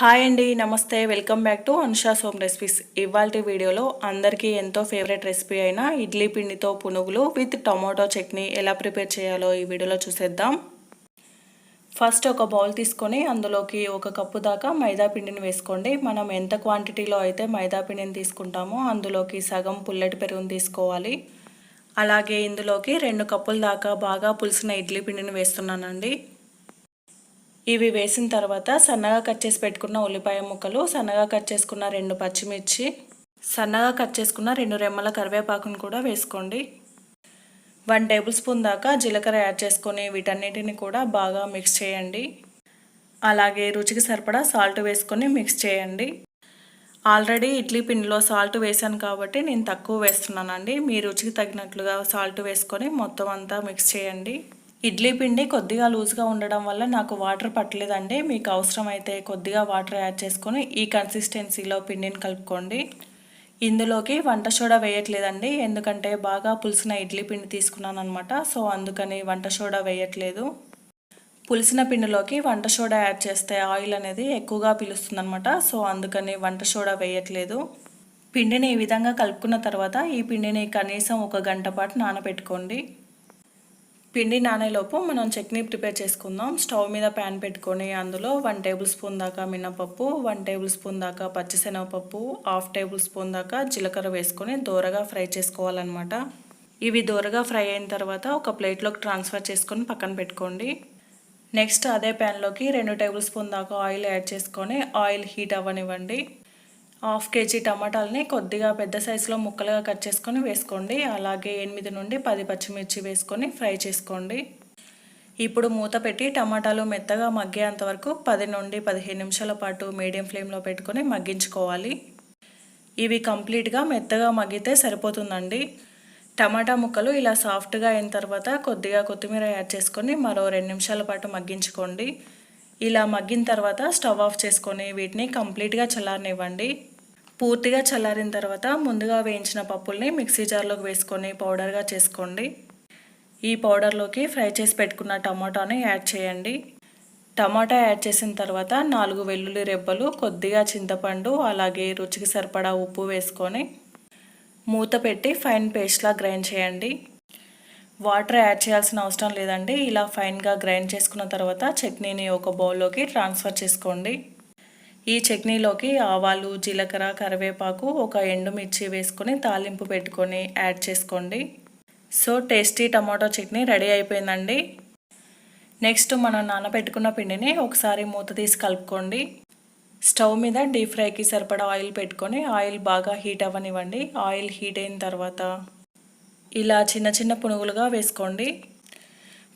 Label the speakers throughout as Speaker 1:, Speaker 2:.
Speaker 1: Hi అండి నమస్తే welcome back to Anusha's home recipes. ఇవాళ వీడియోలో అందరికీ ఎంతో ఫేవరెట్ రెసిపీ అయిన ఇడ్లీ పిండితో పునుగులు విత్ టమాటో చట్నీ ఎలా ప్రిపేర్ చేయాలో ఈ వీడియోలో చూసేద్దాం. ఫస్ట్ ఒక బౌల్ తీసుకొని అందులోకి ఒక కప్పు దాకా మైదా పిండిని వేసుకోండి. మనం ఎంత క్వాంటిటీలో అయితే మైదా పిండిని తీసుకుంటామో అందులోకి సగం పుల్లటి పెరుగుని తీసుకోవాలి. అలాగే ఇందులోకి రెండు కప్పుల దాకా బాగా పులిసిన ఇడ్లీ పిండిని వేస్తున్నానండి. ఇవి వేసిన తర్వాత సన్నగా కట్ చేసి పెట్టుకున్న ఉల్లిపాయ ముక్కలు సన్నగా కట్ చేసుకున్న రెండు పచ్చిమిర్చి సన్నగా కట్ చేసుకున్న రెండు రెమ్మల కరివేపాకును కూడా వేసుకోండి. వన్ టేబుల్ స్పూన్ దాకా జీలకర్ర యాడ్ చేసుకొని వీటన్నిటిని కూడా బాగా మిక్స్ చేయండి. అలాగే రుచికి సరిపడా సాల్ట్ వేసుకొని మిక్స్ చేయండి. ఆల్రెడీ ఇడ్లీ పిండిలో సాల్ట్ వేసాను కాబట్టి నేను తక్కువ వేస్తున్నానండి. మీ రుచికి తగినట్లుగా సాల్ట్ వేసుకొని మొత్తం అంతా మిక్స్ చేయండి. ఇడ్లీ పిండి కొద్దిగా లూజ్గా ఉండడం వల్ల నాకు వాటర్ పట్టలేదండి. మీకు అవసరమైతే కొద్దిగా వాటర్ యాడ్ చేసుకొని ఈ కన్సిస్టెన్సీలో పిండిని కలుపుకోండి. ఇందులోకి వంట సోడా వేయట్లేదండి. ఎందుకంటే బాగా పులిసిన ఇడ్లీ పిండి తీసుకున్నాను అనమాట సో అందుకని వంట సోడా వేయట్లేదు. పులిసిన పిండిలోకి వంట సోడా యాడ్ చేస్తే ఆయిల్ అనేది ఎక్కువగా పిలుస్తుందనమాట సో అందుకని వంట సోడా వేయట్లేదు. పిండిని ఈ విధంగా కలుపుకున్న తర్వాత ఈ పిండిని కనీసం ఒక గంట పాటు నానబెట్టుకోండి. పిండి నానేలోపు మనం చట్నీ ప్రిపేర్ చేసుకుందాం. స్టవ్ మీద ప్యాన్ పెట్టుకొని అందులో వన్ టేబుల్ స్పూన్ దాకా మినపప్పు వన్ టేబుల్ స్పూన్ దాకా పచ్చిశనగపప్పు హాఫ్ టేబుల్ స్పూన్ దాకా జీలకర్ర వేసుకొని దూరగా ఫ్రై చేసుకోవాలన్నమాట. ఇవి దూరగా ఫ్రై అయిన తర్వాత ఒక ప్లేట్లోకి ట్రాన్స్ఫర్ చేసుకొని పక్కన పెట్టుకోండి. నెక్స్ట్ అదే ప్యాన్లోకి రెండు టేబుల్ స్పూన్ దాకా ఆయిల్ యాడ్ చేసుకొని ఆయిల్ హీట్ అవ్వనివ్వండి. హాఫ్ కేజీ టమాటాలని కొద్దిగా పెద్ద సైజులో ముక్కలుగా కట్ చేసుకొని వేసుకోండి. అలాగే ఎనిమిది నుండి పది పచ్చిమిర్చి వేసుకొని ఫ్రై చేసుకోండి. ఇప్పుడు మూత పెట్టి టమాటాలు మెత్తగా మగ్గేంత వరకు పది నుండి పదిహేను నిమిషాల పాటు మీడియం ఫ్లేమ్లో పెట్టుకొని మగ్గించుకోవాలి. ఇవి కంప్లీట్గా మెత్తగా మగ్గితే సరిపోతుందండి. టమాటా ముక్కలు ఇలా సాఫ్ట్గా అయిన తర్వాత కొద్దిగా కొత్తిమీర యాడ్ చేసుకొని మరో రెండు నిమిషాల పాటు మగ్గించుకోండి. ఇలా మగ్గిన తర్వాత స్టవ్ ఆఫ్ చేసుకొని వీటిని కంప్లీట్గా చల్లారనివ్వండి. పూర్తిగా చల్లారిన తర్వాత ముందుగా వేయించిన పప్పుల్ని మిక్సీ జార్లోకి వేసుకొని పౌడర్గా చేసుకోండి. ఈ పౌడర్లోకి ఫ్రై చేసి పెట్టుకున్న టమాటాని యాడ్ చేయండి. టమాటా యాడ్ చేసిన తర్వాత నాలుగు వెల్లుల్లి రెబ్బలు కొద్దిగా చింతపండు అలాగే రుచికి సరిపడా ఉప్పు వేసుకొని మూత పెట్టి ఫైన్ పేస్ట్లా గ్రైండ్ చేయండి. వాటర్ యాడ్ చేయాల్సిన అవసరం లేదండి. ఇలా ఫైన్గా గ్రైండ్ చేసుకున్న తర్వాత చట్నీని ఒక బౌల్లోకి ట్రాన్స్ఫర్ చేసుకోండి. ఈ చట్నీలోకి ఆవాలు జీలకర్ర కరివేపాకు ఒక ఎండుమిర్చి వేసుకొని తాలింపు పెట్టుకొని యాడ్ చేసుకోండి. So tasty tomato chutney ready అయిపోయిందండి. నెక్స్ట్ మనం నానబెట్టుకున్న పిండిని ఒకసారి మూత తీసి కలుపుకోండి. స్టవ్ మీద డీప్ ఫ్రైకి సరిపడా ఆయిల్ పెట్టుకొని ఆయిల్ బాగా హీట్ అవ్వనివ్వండి. ఆయిల్ హీట్ అయిన తర్వాత ఇలా చిన్న చిన్న పునుగులుగా వేసుకోండి.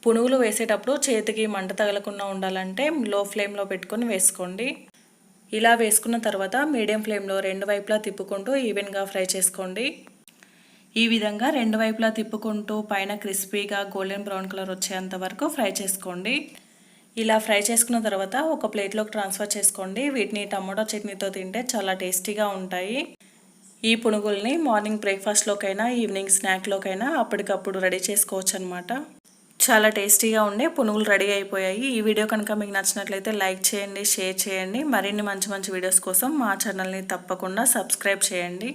Speaker 1: పునుగులు వేసేటప్పుడు చేతికి మంట తగలకుండా ఉండాలంటే లో ఫ్లేమ్లో పెట్టుకొని వేసుకోండి. ఇలా వేసుకున్న తర్వాత మీడియం ఫ్లేమ్లో రెండు వైపులా తిప్పుకుంటూ ఈవెన్గా ఫ్రై చేసుకోండి. ఈ విధంగా రెండు వైపులా తిప్పుకుంటూ పైన క్రిస్పీగా గోల్డెన్ బ్రౌన్ కలర్ వచ్చేంత వరకు ఫ్రై చేసుకోండి. ఇలా ఫ్రై చేసుకున్న తర్వాత ఒక ప్లేట్లోకి ట్రాన్స్ఫర్ చేసుకోండి. వీటిని టమాటో చట్నీతో తింటే చాలా టేస్టీగా ఉంటాయి. ఈ పునుగుల్ని మార్నింగ్ బ్రేక్ఫాస్ట్లోకైనా ఈవినింగ్ స్నాక్లోకైనా అప్పటికప్పుడు రెడీ చేసుకోవచ్చు అనమాట చాలా టేస్టీగా ఉండే పునుగులు రెడీ అయిపోయాయి. ఈ వీడియో కనుక మీకు నచ్చినట్లయితే లైక్ చేయండి షేర్ చేయండి. మరిన్ని మంచి మంచి వీడియోస్ కోసం మా ఛానల్ని తప్పకుండా సబ్స్క్రైబ్ చేయండి.